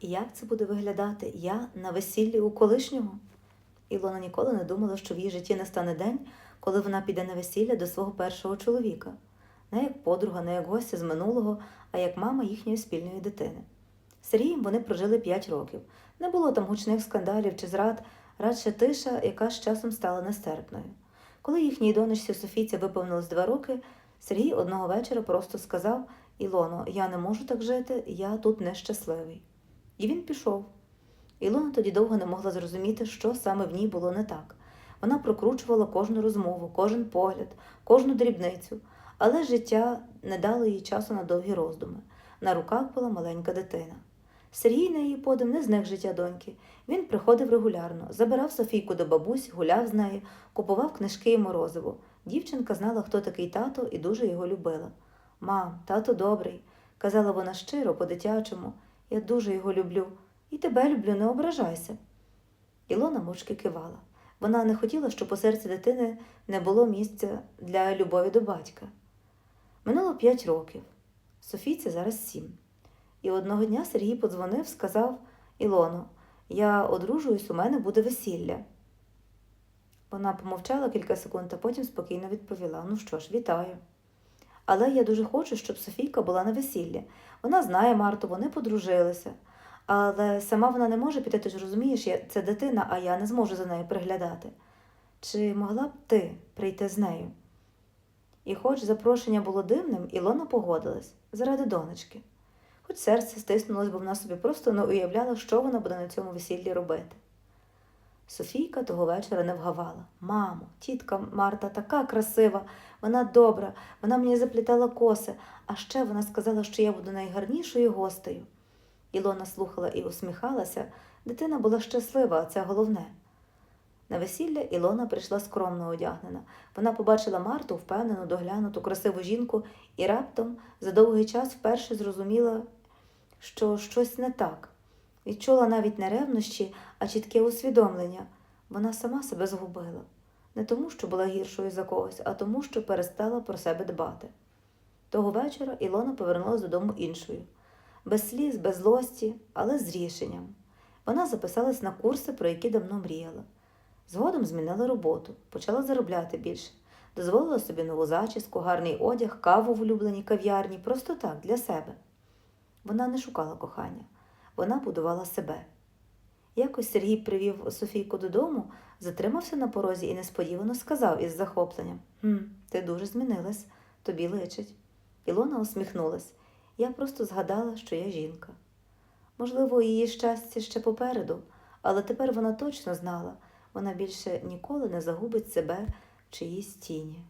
Як це буде виглядати я на весіллі у колишнього? Ілона ніколи не думала, що в її житті настане день, коли вона піде на весілля до свого першого чоловіка, не як подруга, не як гостя з минулого, а як мама їхньої спільної дитини. З Сергієм вони прожили 5 років. Не було там гучних скандалів чи зрад, радше тиша, яка з часом стала нестерпною. Коли їхній донечці Софійці виповнилось два роки, Сергій одного вечора просто сказав Ілоно, я не можу так жити, я тут нещасливий. І він пішов. Ілона тоді довго не могла зрозуміти, що саме в ній було не так. Вона прокручувала кожну розмову, кожен погляд, кожну дрібницю, але життя не дало їй часу на довгі роздуми. На руках була маленька дитина. Сергій на її подив не зник життя доньки. Він приходив регулярно, забирав Софійку до бабусь, гуляв з нею, купував книжки і морозиво. Дівчинка знала, хто такий тато, і дуже його любила. Мам, тато добрий, казала вона щиро, по-дитячому. Я дуже його люблю. І тебе люблю, не ображайся. Ілона мовчки кивала. Вона не хотіла, щоб у серці дитини не було місця для любові до батька. Минуло п'ять років. Софійці зараз сім. І одного дня Сергій подзвонив, сказав Ілоно, я одружуюсь, у мене буде весілля. Вона помовчала кілька секунд, а потім спокійно відповіла: Ну що ж, вітаю. Але я дуже хочу, щоб Софійка була на весіллі. Вона знає Марту, вони подружилися. Але сама вона не може піти, ти ж розумієш, це дитина, а я не зможу за нею приглядати. Чи могла б ти прийти з нею? І хоч запрошення було дивним, Ілона погодилась заради донечки. Хоч серце стиснулось, бо вона собі просто не уявляла, що вона буде на цьому весіллі робити. Софійка того вечора не вгавала. Мамо, тітка Марта така красива, вона добра, вона мені заплітала коси, а ще вона сказала, що я буду найгарнішою гостею. Ілона слухала і усміхалася, дитина була щаслива, а це головне. На весілля Ілона прийшла скромно одягнена. Вона побачила Марту, впевнену, доглянуту, красиву жінку, і раптом за довгий час вперше зрозуміла, що щось не так. Відчула навіть не ревнощі, а чітке усвідомлення. Вона сама себе згубила. Не тому, що була гіршою за когось, а тому, що перестала про себе дбати. Того вечора Ілона повернулася додому іншою. Без сліз, без злості, але з рішенням. Вона записалась на курси, про які давно мріяла. Згодом змінила роботу, почала заробляти більше, дозволила собі нову зачіску, гарний одяг, каву в улюбленій кав'ярні, просто так, для себе. Вона не шукала кохання, вона будувала себе. Якось Сергій привів Софійку додому, затримався на порозі і несподівано сказав із захопленням «Хм, ти дуже змінилась, тобі личить. Ілона усміхнулась. Я просто згадала, що я жінка. Можливо, її щастя ще попереду, але тепер вона точно знала, вона більше ніколи не загубить себе в чиїсь тіні.